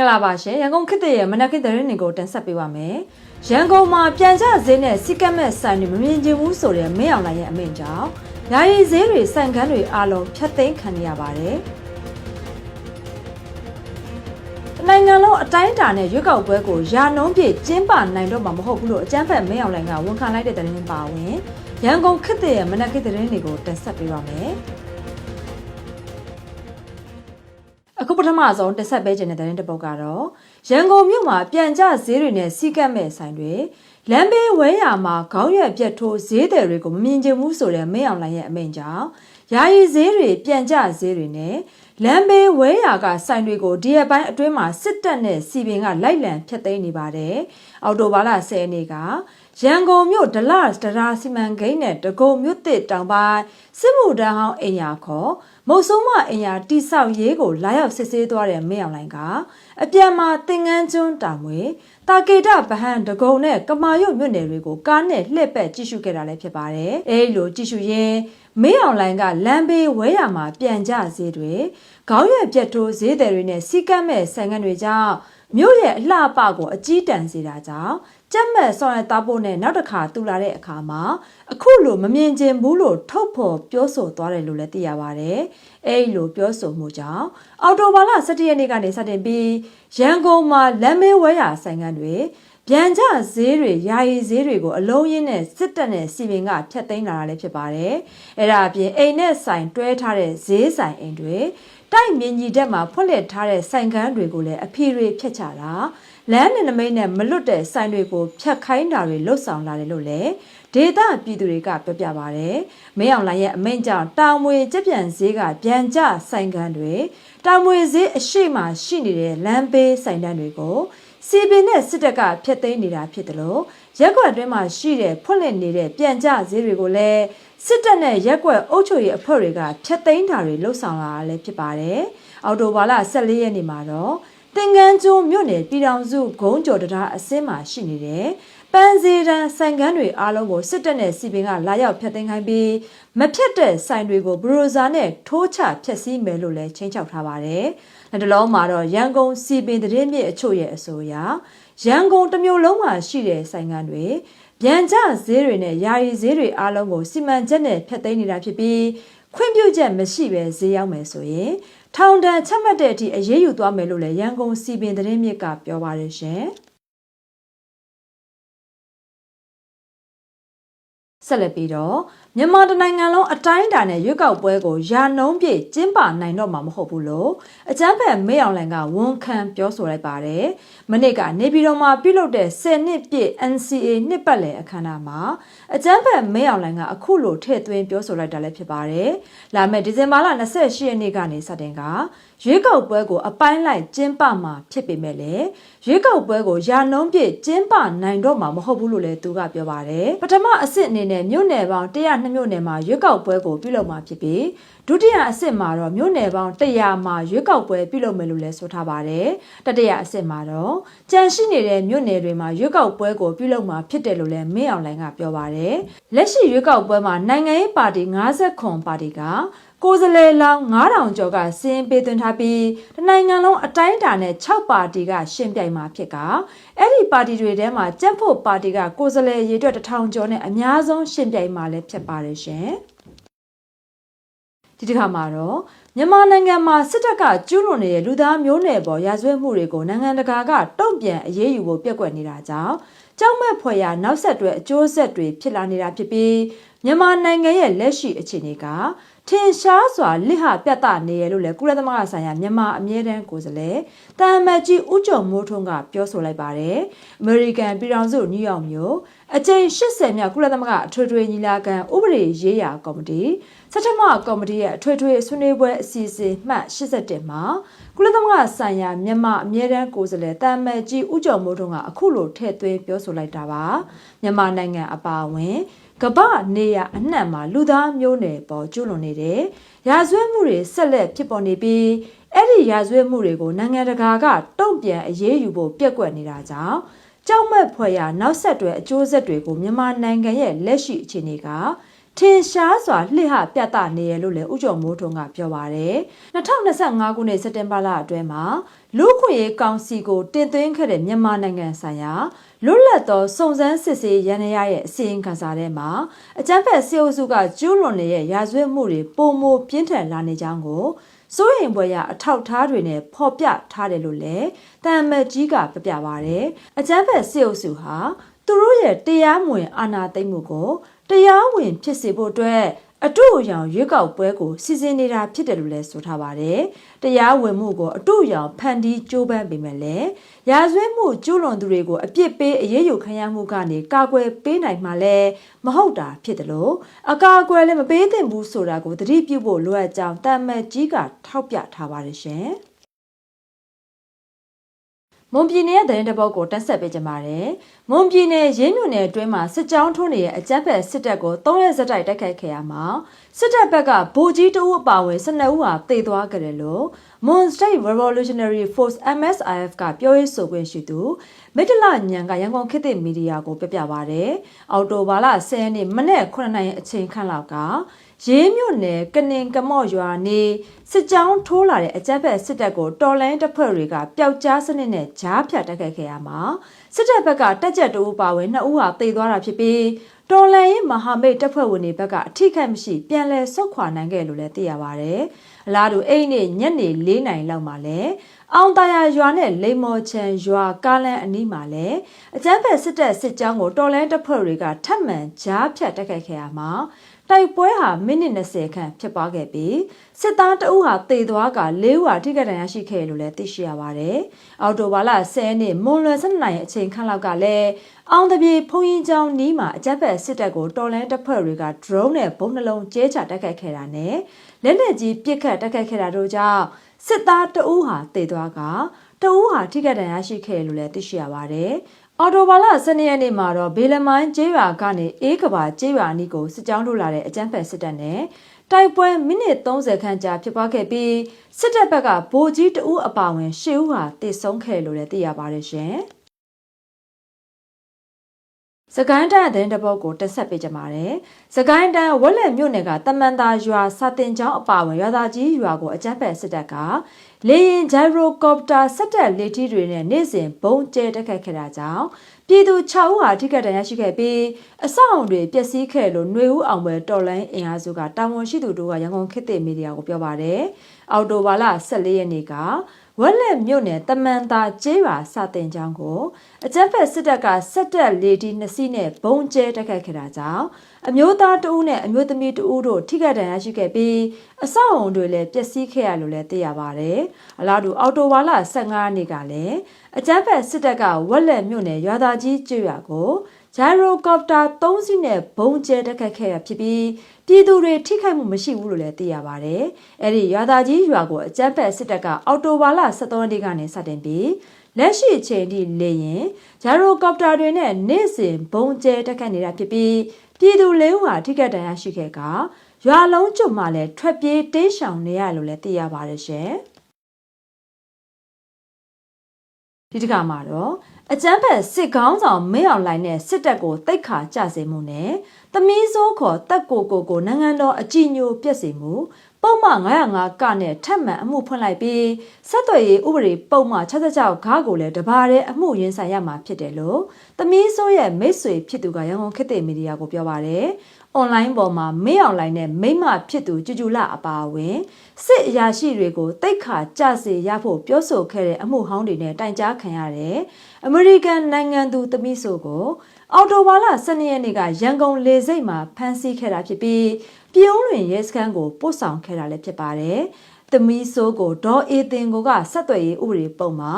္ဂလာပါရှင်ရန်ကုန်ခေတ်သစ်ရဲ့မနက်ခင်းသတင်းတွေကိုတင်ဆက်ပေးပါမယ်ရန်ကုန်မှာပြန်ကျဈေးနဲ့စီကတ်မဲ့ဆိုင်တွေမမြင်ချင်ဘူးဆိုတဲ့မင်းအောင်လိုင်ရဲ့အမိန့်ကြောင့်ယာယီဈေးတွေဆိုင်ကန်းတွေအားလုံးဖျက်သိမ်းခံရပါတယ်တနိုင်ငံလုံးအတိုင်းအတာနဲ့ရွက်ကောက်ပွဲကိုယာနှုံးပြည့်ကျင်းပနိုင်တော့မှာမဟုတ်ဘူးလို့အကြမ်းဖက်မင်းအောင်လိုင်ကဝန်ခံလိုက်တဲ့သတင်းပါဝင်ရန်ကုန်ခေတ်သစ်ရဲ့မနက်ခင်းသတင်းတွေကိုတင်ဆက်ပေးပါမယ် ပထမဆုံးတက်ဆက်ပေးခြင်းတဲ့တဲ့တစ်ပုတ်ကတော့ရန်ကုန်မြို့မှာပြန်ကျဈေးတွေနဲ့စီးကပ်မဲ့ဆိုင်တွေလမ်းဘေးဝဲယာမှာခေါင်းရွက်ပြတ်ထိုးဈေးတယ်တွေကိုမမြင်ချင်ဘူးဆိုတဲ့မင်းအောင်လိုင်ရဲ့အမိန့်ကြောင့်ယာယီဈေးတွေပြန်ကျဈေးတွေနဲ့လမ်းဘေးဝဲယာကဆိုင်တွေကိုဒီရက်ပိုင်းအတွင်းမှာစစ်တပ်နဲ့စီပင်ကလိုက်လံဖျက်သိမ်းနေပါတယ်။အော်တိုဘာလ10ရက်နေ့ကရန်ကုန်မြို့ဒလတ်ဒရာစီမံကိန်းနဲ့တကုံမြို့တစ်တောင်ပိုင်းစစ်မှုတန်းဟောင်းအိမ်ယာခေါ် မုတ်ဆုံးမအိမ်ယာတိဆောက်ရေးကိုလာရောက်စစ်ဆေးသွားတဲ့မင်းအောင်လိုင်ကအပြန်မှာတင်ငန်းကျွန်းတောင်ဝေတာကေတဗဟန်ဒဂုံနဲ့ကမာရုတ်မြို့နယ်တွေကိုကားနဲ့လှည့်ပတ်ကြည့်ရှုခဲ့တာလည်းဖြစ်ပါတယ်။အဲဒီလိုကြည့်ရှုရင်းမင်းအောင်လိုင်ကလမ်းဘေးဝဲရမှာပြန်ကြဈေးတွေခေါင်းရွက်ပြတ်ထိုးဈေးတယ်တွေနဲ့စီကတ်မဲ့ဆိုင်ငံတွေကြောင့်မြို့ရဲ့အလှပကိုအကြီးတန်းစေတာကြောင့် ကြက်မဲ့ဆောင်ရသားဖို့နဲ့နောက်တစ်ခါတူလာတဲ့အခါမှာအခုလိုမမြင်ကျင်ဘူးလို့ထုတ်ဖော်ပြောဆိုသွားတယ်လို့လည်းသိရပါတယ်။အဲဒီလိုပြောဆိုမှုကြောင့်အော်တိုဘာလ17ရက်နေ့ကနေစတင်ပြီးရန်ကုန်မှာလမ်းမေးဝဲရဆိုင်ငံတွေပြန်ကြဈေးတွေယာယီဈေးတွေကိုအလုံးရင်းနဲ့စစ်တပ်နဲ့စီပင်ကဖျက်သိမ်းလာတာလည်းဖြစ်ပါတယ်။အဲ့ဒါအပြင်အိမ်နဲ့ဆိုင်တွဲထားတဲ့ဈေးဆိုင်အိမ်တွေ တိုက်မြင်ကြီးတက်မှာဖွက်လက်ထားတဲ့ဆိုင်ကန်းတွေကိုလည်းအဖီတွေဖျက်ချတာလမ်းနဲ့နမိတ်နဲ့မလွတ်တဲ့ဆိုင်တွေကိုဖျက်ခိုင်းတာတွေလှုပ်ဆောင်လာတယ်လို့လည်းဒေတာပြည်သူတွေကပြောပြပါဗျ။မင်းအောင်လိုင်ရဲ့အမိန့်ကြောင့်တာမွေကြက်ပြန်ဈေးကပြန်ကျဆိုင်ကန်းတွေတာမွေဈေးအရှိမှရှိနေတဲ့လမ်းဘေးဆိုင်တန်းတွေကိုစီပင်နဲ့စစ်တပ်ကဖျက်သိမ်းနေတာဖြစ်တယ်လို့ရက်ွက်အတွင်းမှာရှိတဲ့ဖွင့်လှစ်နေတဲ့ပြန်ကျဈေးတွေကိုလည်း စစ်တပ်နဲ့ရက်ွက်အုပ်ချုပ်ရေးအဖွဲ့တွေကဖျက်သိမ်းတာတွေလှုပ်ဆောင်လာတာလည်းဖြစ်ပါတယ်။အော်တိုဘာလ14ရက်နေ့မှာတော့သင်္ကန်းကျွန်းမြို့နယ်ပြည်တော်စုဂုံးကျော်တရားအစင်းမှာရှိနေတဲ့ပန်းစည်းတန်းဆိုင်ကန်းတွေအားလုံးကိုစစ်တပ်နဲ့စီပင်ကလာရောက်ဖျက်သိမ်းခိုင်းပြီးမဖြတ်တဲ့ဆိုင်တွေကိုဘရိုဇာနဲ့ထိုးချဖျက်ဆီးမယ်လို့လည်းချင်းချောက်ထားပါတယ်။လက်တလုံးမှာတော့ရန်ကုန်စီပင်သတင်းမြစ်အချို့ရဲ့အဆိုအရရန်ကုန်တစ်မျိုးလုံးမှာရှိတဲ့ဆိုင်ကန်းတွေ ဗျံကျဈေးတွေနဲ့ယာယီဈေးတွေအားလုံးကိုစီမံချက်နဲ့ဖျက်သိမ်းနေတာဖြစ်ပြီးခွင့်ပြုချက်မရှိဘဲဈေးရောက်မယ်ဆိုရင်ထောင်ဒဏ်ချမှတ်တဲ့အထိအရေးယူသွားမယ်လို့လည်းရန်ကုန်စီပင်သတင်းမြစ်ကပြောပါတယ်ရှင်။ ဆက်လက်ပြီးတော့မြန်မာတနိုင်ငံလုံးအတိုင်းအတာနဲ့ရွေးကောက်ပွဲကိုယာနှုံးပြည့်ကျင်းပနိုင်တော့မှာမဟုတ်ဘူးလို့အကြမ်းဖက်မေအောင်လန်ကဝန်ခံပြောဆိုလိုက်ပါတယ်။မနစ်ကနေပြည်တော်မှာပြုလုပ်တဲ့10နှစ်ပြည့် NCA နှစ်ပတ်လည်အခမ်းအနားမှာအကြမ်းဖက်မေအောင်လန်ကအခုလိုထည့်သွင်းပြောဆိုလိုက်တာလည်းဖြစ်ပါတယ်။လာမယ့်ဒီဇင်ဘာလ28ရက်နေ့ကနေစတင်က ရွေးကောက်ပွဲကိုအပိုင်းလိုက်ကျင်းပမှာဖြစ်ပေမဲ့လည်းရွေးကောက်ပွဲကိုယာနှုံးပြည့်ကျင်းပနိုင်တော့မှာမဟုတ်ဘူးလို့လည်းသူကပြောပါတယ်ပထမအဆင့်အနေနဲ့မြို့နယ်ပေါင်း102မြို့နယ်မှာရွေးကောက်ပွဲကိုပြုလုပ်မှာဖြစ်ပြီးဒုတိယအဆင့်မှာတော့မြို့နယ်ပေါင်း100မှာရွေးကောက်ပွဲပြုလုပ်မယ်လို့လည်းဆိုထားပါတယ်တတိယအဆင့်မှာတော့ကြန့်ရှိနေတဲ့မြို့နယ်တွေမှာရွေးကောက်ပွဲကိုပြုလုပ်မှာဖြစ်တယ်လို့လည်းမင်းအောင်လိုင်ကပြောပါတယ်လက်ရှိရွေးကောက်ပွဲမှာနိုင်ငံရေးပါတီ50ခွန်ပါတီက ကိုယ်စားလှယ်လောင်း9000ကျော်ကစင်းပေးသွင်းထားပြီးတနိုင်ငံလုံးအတိုင်းအတာနဲ့6ပါတီကရှင်းပြိုင်မှာဖြစ်ကအဲ့ဒီပါတီတွေထဲမှာကြက်ဖို့ပါတီကကိုယ်စားလှယ်ရေတွက်1000ကျော်နဲ့အများဆုံးရှင်းပြိုင်မှာလည်းဖြစ်ပါတယ်ရှင်ဒီတစ်ခါမှာတော့မြန်မာနိုင်ငံမှာစစ်တပ်ကကျူးလွန်နေတဲ့လူသားမျိုးနွယ်ပေါ်ရာဇဝတ်မှုတွေကိုနိုင်ငံတကာကတုံ့ပြန်အရေးယူဖို့ပြက်ကွက်နေတာကြောင့်ကြောက်မဲ့ဖွယ်ရာနောက်ဆက်တွဲအကျိုးဆက်တွေဖြစ်လာနေတာဖြစ်ပြီးမြန်မာနိုင်ငံရဲ့လက်ရှိအခြေအနေက ထင်ရှားစွာလစ်ဟပြတ်သားနေရလို့လည်းကုလသမဂ္ဂဆိုင်ရာမြန်မာအမြဲတမ်းကိုယ်စားလှယ်တာမတ်ကြီးဦးကျော်မိုးထွန်းကပြောဆိုလိုက်ပါတယ်။ American ပြည်ထောင်စုနယူးယောက်မြို့အကြိမ်80မြောက်ကုလသမဂ္ဂအထွေထွေညီလာခံဥပဒေရေးရာကော်မတီစက်ထမကော်မတီရဲ့အထွေထွေဆွေးနွေးပွဲအစီအစဉ်မှတ်87မှာကုလသမဂ္ဂဆိုင်ရာမြန်မာအမြဲတမ်းကိုယ်စားလှယ်တာမတ်ကြီးဦးကျော်မိုးထွန်းကအခုလိုထည့်သွင်းပြောဆိုလိုက်တာပါ။မြန်မာနိုင်ငံအပါအဝင် ကပနေရအနှံ့မှာလူသားမျိုးနွယ်ပေါ်ကျူးလွန်နေတဲ့ရာဇဝတ်မှုတွေဆက်လက်ဖြစ်ပေါ်နေပြီးအဲ့ဒီရာဇဝတ်မှုတွေကိုနိုင်ငံတကာကတုံ့ပြန်အရေးယူဖို့ပြက်ကွက်နေတာကြောင့်ကြောက်မက်ဖွယ်ရာနောက်ဆက်တွဲအကျိုးဆက်တွေကိုမြန်မာနိုင်ငံရဲ့လက်ရှိအခြေအနေကထင်ရှားစွာလှစ်ဟပြတ်သားနေရလို့လည်းဥကြုံမိုးထွန်းကပြောပါရယ်2025ခုနှစ်စက်တင်ဘာလအတွင်းမှာလူ့ခွင့်ရေးကောင်စီကိုတင်သွင်းခဲ့တဲ့မြန်မာနိုင်ငံဆိုင်ရာ လွတ်လပ်သောစုံစမ်းစစ်ဆေးရန်ရရဲ့အစီရင်ခံစာထဲမှာအကြမ်းဖက်စစ်အုပ်စုကကျူးလွန်နေတဲ့ရာဇဝတ်မှုတွေပုံမပြင်းထန်လာနေကြောင်းကိုစိုးရင်ပွဲရအထောက်ထားတွေနဲ့ဖော်ပြထားတယ်လို့လည်းတမ်မတ်ကြီးကပြပြပါရတယ်။အကြမ်းဖက်စစ်အုပ်စုဟာသူတို့ရဲ့တရားမဝင်အာဏာသိမ်းမှုကိုတရားဝင်ဖြစ်စေဖို့အတွက် အတူအယောင်ရွေးကောက်ပွဲကိုစီစဉ်နေတာဖြစ်တယ်လို့လည်းဆိုထားပါတယ်။တရားဝင်မှုကိုအတူအယောင်ဖန်တီးကြိုးပမ်းပေမဲ့လည်းရာဇဝတ်မှုကျူးလွန်သူတွေကိုအပြစ်ပေးအရေးယူခံရမှုကနေကာကွယ်ပေးနိုင်မှလည်းမဟုတ်တာဖြစ်တယ်လို့အကာအကွယ်လည်းမပေးသင့်ဘူးဆိုတာကိုသတိပြုဖို့လိုအပ်ကြောင်းတာမတ်ကြီးကထောက်ပြထားပါတယ်ရှင်။ မွန်ပြည်နယ်ရဲ့သတင်းတပုတ်ကိုတက်ဆက်ပေးကြပါမယ်။မွန်ပြည်နယ်ရင်းမြို့နယ်အတွင်းမှာစစ်ကြောင်းထိုးနေတဲ့အကြမ်းဖက်စစ်တပ်ကို၃ရက်စတိုက်တိုက်ခိုက်ခဲ့ရမှာစစ်တပ်ဘက်ကဗိုလ်ကြီးတအုပ်အပါအဝင်၁၂ဦးဟာတေသွားကြတယ်လို့ Mon State Revolutionary Force MSIF ကပြောရေးဆိုခွင့်ရှိသူမိတ္တလညံကရန်ကုန်ခေတ်သစ်မီဒီယာကိုပြပြပါဗျ။အော်တိုဘာလ10ရက်နေ့မနေ့9နိုင်အချိန်ခန့်လောက်က ရေးမြို့နယ်ကနင်ကမော့ရွာနေစစ်ကြောင်းထိုးလာတဲ့အကြမ်းဖက်စစ်တပ်ကိုတော်လိုင်းတပ်ဖွဲ့တွေကပျောက်ကြားစနစ်နဲ့ဂျားဖြတ်တိုက်ခိုက်ခဲ့ရမှာစစ်တပ်ဘက်ကတက်ကြက်တူပါဝင်နှစ်ဦးဟာတေသွားတာဖြစ်ပြီးတော်လန်ရေးမဟာမိတ်တပ်ဖွဲ့ဝင်တွေဘက်ကအထိခိုက်မရှိပြန်လည်ဆုတ်ခွာနိုင်ခဲ့လို့လည်းသိရပါဗျ။အလားတူအဲ့ဒီညနေ၄နိုင်လောက်မှာလည်းအောင်တရာရွာနဲ့လိမ္မော်ချံရွာကားလန်းအနီးမှာလည်းအကျန်းဖက်စစ်တပ်စစ်ကြောင်းကိုတော်လန်တပ်ဖွဲ့တွေကထပ်မံကြားဖြတ်တိုက်ခိုက်ခဲ့ရမှာ တိုက်ပွဲဟာမိနစ်20ခန့်ဖြစ်ပွားခဲ့ပြီးစစ်သားတအုပ်ဟာတေသွားက၄ဦးဟာထိခိုက်ဒဏ်ရာရှိခဲ့လို့လည်းသိရှိရပါတယ်။အော်တိုဘာလ10ရက်နေ့မွန်လွယ်12နိုင်အချိန်ခန့်လောက်ကလည်းအောင်တပြေဖုန်ရင်ကျောင်းနီးမှာအကြက်ဖက်စစ်တပ်ကိုတော်လန်တပ်ဖွဲ့တွေက drone နဲ့ဘုံနှလုံးကျဲချတိုက်ခိုက်ခဲ့တာနဲ့လက်နက်ကြီးပစ်ခတ်တိုက်ခိုက်ခဲ့တာတို့ကြောင့်စစ်သားတအုပ်ဟာတေသွားကတအုပ်ဟာထိခိုက်ဒဏ်ရာရှိခဲ့လို့လည်းသိရှိရပါတယ်။ အော်တိုဘာလ12ရက်နေ့မှာတော့ဘေလမိုင်းကျေးရွာကနေအေးကဘာကျေးရွာအနီးကိုစစ်ကြောင်းထုတ်လာတဲ့အကြမ်းဖက်စစ်တပ်နဲ့တိုက်ပွဲမိနစ်30ခန့်ကြာဖြစ်ပွားခဲ့ပြီးစစ်တပ်ဘက်ကဗိုလ်ကြီးတဦးအပါအဝင်၈ဦးဟာတေဆုံးခဲ့လို့လည်းသိရပါတယ်ရှင်။စကိုင်းတိုင်းအသတင်းတပုတ်ကိုတက်ဆက်ပေးကြပါမယ်။စကိုင်းတိုင်းဝက်လက်မြို့နယ်ကတမန်တာရွာစာတင်ကျောင်းအပါအဝင်ရွာသားကြီးရွာကိုအကြမ်းဖက်စစ်တပ်က လေရင်ဂျိုင်ရိုကော်ပတာစက်တက်လေထီးတွေနဲ့နေ့စဉ်ဘုံကျဲတက်ခတ်ခဲ့တာကြောင့်ပြည်သူ6ဦးဟာထိခိုက်ဒဏ်ရာရှိခဲ့ပြီးအဆောက်အုံတွေပျက်စီးခဲ့လို့ຫນွေဦးအောင်ပွဲတော်လိုင်းအင်အားစုကတာဝန်ရှိသူတို့ကရန်ကုန်ခေတ်သစ်မီဒီယာကိုပြောပါတယ်။အော်တိုဘာလ14ရက်နေ့က ဝက်လက်မြို့နယ်တမန်တာကျေးရွာစတင်ကြောင်းကိုအကြမ်းဖက်စစ်တပ်ကစက်တက်လေဒီနှစ်စီးနဲ့ဘုံကျဲတိုက်ခိုက်ခဲ့တာကြောင့်အမျိုးသားတဦးနဲ့အမျိုးသမီးတဦးတို့ထိခိုက်ဒဏ်ရာရှိခဲ့ပြီးအဆောက်အုံတွေလည်းပျက်စီးခဲ့ရလို့လည်းသိရပါတယ်။အလားတူအော်တိုဝါလာ15ရက်နေ့ကလည်းအကြမ်းဖက်စစ်တပ်ကဝက်လက်မြို့နယ်ရွာသားကြီးကျွော်ကိုဂျိုင်ရိုကော်ပတာ3စီးနဲ့ဘုံကျဲတက်ခတ်ခဲ့ရဖြစ်ပြီး ပြည်သူတွေထိခိုက်မှုမရှိဘူးလို့လည်းသိရပါတယ်။အဲ့ဒီရွာသားကြီးရွာကိုအကြမ်းဖက်စစ်တပ်ကအော်တိုဘာလ23ရက်နေ့ကနေစတင်ပြီးလက်ရှိအချိန်ထိလေရင်ဂျိုင်ရိုကော်ပတာတွေနဲ့နေ့စဉ်ဘုံကျဲတက်ခတ်နေတာဖြစ်ပြီးပြည်သူလေးဦးဟာထိခိုက်ဒဏ်ရာရှိခဲ့ကရွာလုံးကျွတ်မှလည်းထွက်ပြေးတိမ်းရှောင်နေရလို့လည်းသိရပါတယ်ရှင်။ ဒီတစ်ခါမှာတော့အကျန်းဖက်စစ်ကောင်းဆောင်မင်းအောင်လှိုင်နဲ့စစ်တပ်ကိုတိတ်ခါကြစေမှုနဲ့သမီးစိုးခေါ်တက်ကိုကိုကိုနိုင်ငံတော်အကြည်ညိုပြက်စေမှုပုံမှန်905ကနဲ့ထပ်မံအမှုဖွင့်လိုက်ပြီးဆက်သွယ်ရေးဥပဒေပုံမှန်66ခါကိုလည်းတဘာတဲ့အမှုရင်ဆိုင်ရမှာဖြစ်တယ်လို့သမီးစိုးရဲ့မိတ်ဆွေဖြစ်သူကရန်ကုန်ခေတ်သစ်မီဒီယာကိုပြောပါတယ်။ online ပေါ်မှာမင်းအောင်လိုင်းနဲ့မိမဖြစ်သူကျူကျူလာအပါအဝင်စစ်အရာရှိတွေကိုတိတ်ခါကြစေရဖို့ပြောဆိုခဲ့တဲ့အမှုဟောင်းတွေနဲ့တိုင်ကြားခံရတဲ့အမေရိကန်နိုင်ငံသူသမီးဆိုကိုအော်တိုဘာလ12ရက်နေ့ကရန်ကုန်လေဆိပ်မှာဖမ်းဆီးခဲ့တာဖြစ်ပြီးပြုံးလွင်ရဲစခန်းကိုပို့ဆောင်ခဲ့တာလည်းဖြစ်ပါတယ်။သမီးဆိုးကိုဒေါ်အေတင်ကိုကဆက်သွယ်ရေးဥပဒေပုံမှာ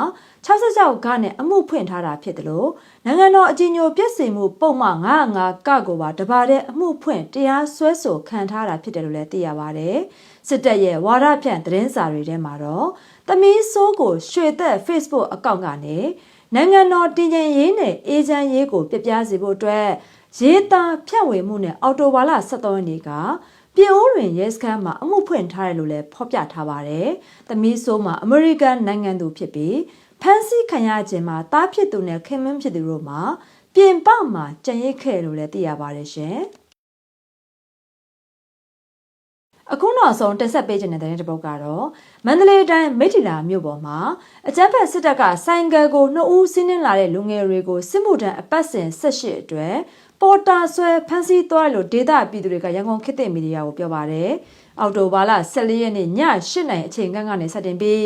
66ကနဲ့အမှုဖွင့်ထားတာဖြစ်တယ်လို့နိုင်ငံတော်အကြီးအကျယ်ပြည့်စုံမှုပုံမှန်95ကကိုပါတပါတဲ့အမှုဖွင့်တရားစွဲဆိုခံထားတာဖြစ်တယ်လို့လည်းသိရပါတယ်။စစ်တပ်ရဲ့ဝါဒဖြန့်သတင်းစာတွေထဲမှာတော့သမီးဆိုးကိုရွှေသက် Facebook အကောင့်ကနေနိုင်ငံတော်တည်ငြိမ်ရေးနဲ့အေဂျင့်ရေးကိုပြပြစေဖို့အတွက်ရေးသားဖြန့်ဝေမှုနဲ့အော်တိုဘာလ23ရက်နေ့ကပြည်အိုးတွင်ရဲစခန်းမှာအမှုဖွင့်ထားတယ်လို့လည်းဖော်ပြထားပါတယ်။သမီးဆိုးမှာအမေရိကန်နိုင်ငံသူဖြစ်ပြီး ဖမ်းဆီးခံရခြင်းမှာတားဖြစ်သူနဲ့ခင်မင်းဖြစ်သူတို့မှာပြင်ပမှာကြံရိတ်ခဲ့လို့လည်းသိရပါတယ်ရှင်။အခုနောက်ဆုံးတက်ဆက်ပေးခြင်းတဲ့တဲ့တစ်ပုဒ်ကတော့မန္တလေးတိုင်းမိထီလာမြို့ပေါ်မှာအကြမ်းဖက်စစ်တပ်ကဆိုင်ကယ်ကိုနှစ်ဦးစီးနှင်းလာတဲ့လူငယ်တွေကိုစစ်မှုထမ်းအပတ်စဉ်18အတွက်ပေါ်တာဆွဲဖမ်းဆီးသွားတယ်လို့ဒေတာပြည်သူတွေကရန်ကုန်ခေတ်သစ်မီဒီယာကိုပြောပါတယ်။အော်တိုဘာလ14ရက်နေ့ည8နာရီအချိန်ခန့်ကနေစတင်ပြီး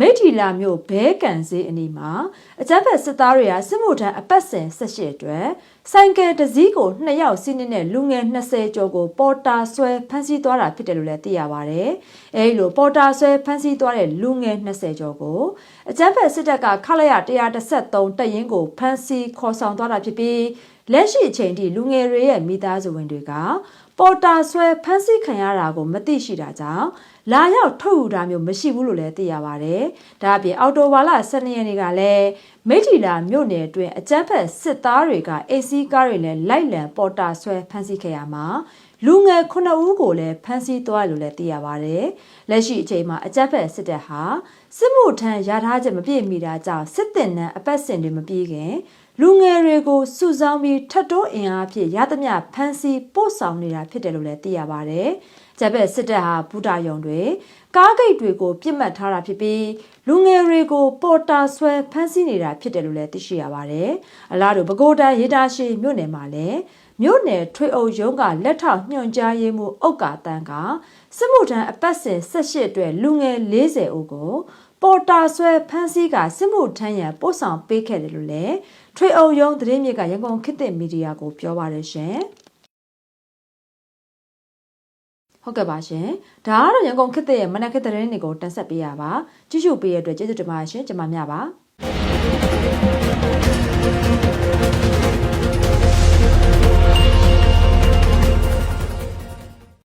မိထီလာမြို့ဘဲကန်စေးအနီးမှာအကြမ်းဖက်စစ်သားတွေကစစ်မှုထမ်းအပတ်စဉ်18အတွက်ဆိုင်ကယ်တစ်စီးကို2ယောက်စီးနေတဲ့လူငယ်20ကျော်ကိုပေါ်တာဆွဲဖမ်းဆီးသွားတာဖြစ်တယ်လို့လည်းသိရပါတယ်။အဲဒီလိုပေါ်တာဆွဲဖမ်းဆီးသွားတဲ့လူငယ်20ကျော်ကိုအကြမ်းဖက်စစ်တပ်ကခလာရ133တပ်ရင်းကိုဖမ်းဆီးခေါ်ဆောင်သွားတာဖြစ်ပြီးလက်ရှိအချိန်ထိလူငယ်တွေရဲ့မိသားစုဝင်တွေက ပေါ်တာဆွဲဖမ်းဆီးခံရတာကို မသိရှိတာကြောင့်လာရောက်ထုတ်ယူတာမျိုးမရှိဘူးလို့လည်းသိရပါတယ်။ဒါအပြင်အော်တိုဘာလ12ရက်နေ့ကလည်းမိထီလာမြို့နယ်အတွင်းအကြမ်းဖက်စစ်သားတွေကအေစီကားတွေနဲ့လိုက်လံပေါ်တာဆွဲဖမ်းဆီးခဲ့ရမှာလူငယ်9ဦးကိုလည်းဖမ်းဆီးသွားလို့လည်းသိရပါတယ်။လက်ရှိအချိန်မှာအကြမ်းဖက်စစ်တပ်ဟာစစ်မှုထမ်းရထားချက်မပြည့်မီတာကြောင့်စစ်တင်နှံအပတ်စဉ်တွေမပြေခင် လူငယ်တွေကိုစုဆောင်းပြီးထတ်တိုးအင်အားဖြင့်ရသမျှဖမ်းဆီးပို့ဆောင်နေတာဖြစ်တယ်လို့လည်းသိရပါတယ်။ဂျပက်စစ်တပ်ဟာဘူတာယုံတွေကားဂိတ်တွေကိုပြစ်မှတ်ထားတာဖြစ်ပြီးလူငယ်တွေကိုပေါ်တာဆွဲဖမ်းဆီးနေတာဖြစ်တယ်လို့လည်းသိရှိရပါတယ်။အလားတူပဲခူးတိုင်းရေတာရှိမြို့နယ်မှာလည်းမြို့နယ်ထွေအုပ်ရုံးကလက်ထောက်ညွှန်ကြားရေးမှူးအုတ်ကာတန်းကစစ်မှုထမ်းအပတ်စဉ်18အတွက်လူငယ်40ဦးကို ပေါ်တာဆွဲဖမ်းဆီးကစစ်မှုထမ်းရန်ပို့ဆောင်ပေးခဲ့တယ်လို့လည်းထွေအုပ်ရုံးသတင်းမြစ်ကရန်ကုန်ခေတ်သစ်မီဒီယာကိုပြောပါရရှင်ဟုတ်ကဲ့ပါရှင်ဒါကတော့ရန်ကုန်ခေတ်သစ်ရဲ့မနက်ခေတ်သတင်းတွေကိုတင်ဆက်ပေးရပါကြည့်ရှုပေးရတဲ့အတွက်ကျေးဇူးတင်ပါတယ်ရှင်ကျွန်မမြပါ